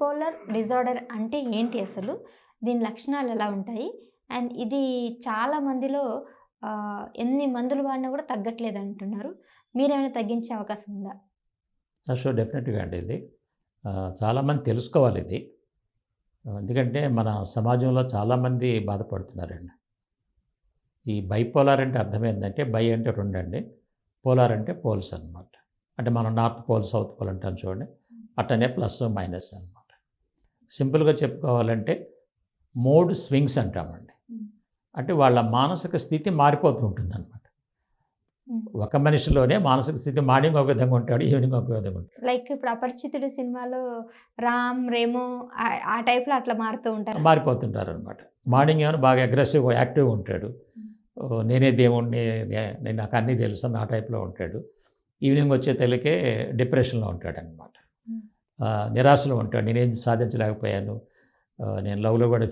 Bipolar disorder అంటే ఏంటి అసలు? దీని లక్షణాలు ఎలా ఉంటాయి? అండ్ ఇది చాలా మందిలో ఎన్ని మందులు వాడినా కూడా తగ్గట్లేదు అంటున్నారు. మీరేమైనా తగ్గించే అవకాశం ఉందా? షూర్ డెఫినెట్గా అండి ఇది. చాలామంది తెలుసుకోవాలి ఇది. ఎందుకంటే మన సమాజంలో చాలామంది బాధపడుతున్నారండి. ఈ బైపోలార్ అంటే అర్థమైందంటే బై అంటే రెండు అండి పోలార్ అంటే పోల్స్ అన్నమాట. అంటే మనం నార్త్ పోల్ సౌత్ పోల్ అంటాం చూడండి. అట్టనే ప్లస్ మైనస్ అన్నమాట. సింపుల్గా చెప్పుకోవాలంటే మూడు స్వింగ్స్ అంటామండి. అంటే వాళ్ళ మానసిక స్థితి మారిపోతూ ఉంటుంది అనమాట. ఒక మనిషిలోనే మానసిక స్థితి మార్నింగ్ ఒక విధంగా ఉంటాడు ఈవినింగ్ ఒక విధంగా ఉంటాడు. లైక్ ఇప్పుడు అపరిచితుడు సినిమాలో రామ్ రేమో ఆ- టైప్లో అట్లా మారుతూ ఉంటారు. మారిపోతుంటారు అనమాట మార్నింగ్ ఏమైనా బాగా అగ్రెసివ్ యాక్టివ్గా ఉంటాడు. నేనే దేవుణ్ణి నేను నాకు అన్నీ తెలుసు నా టైప్లో ఉంటాడు. ఈవినింగ్ వచ్చే తెలికే డిప్రెషన్లో ఉంటాడు అనమాట. నిరాశలో ఉంటాడు నేనేం సాధించలేకపోయాను. నేను లవ్లో కూడా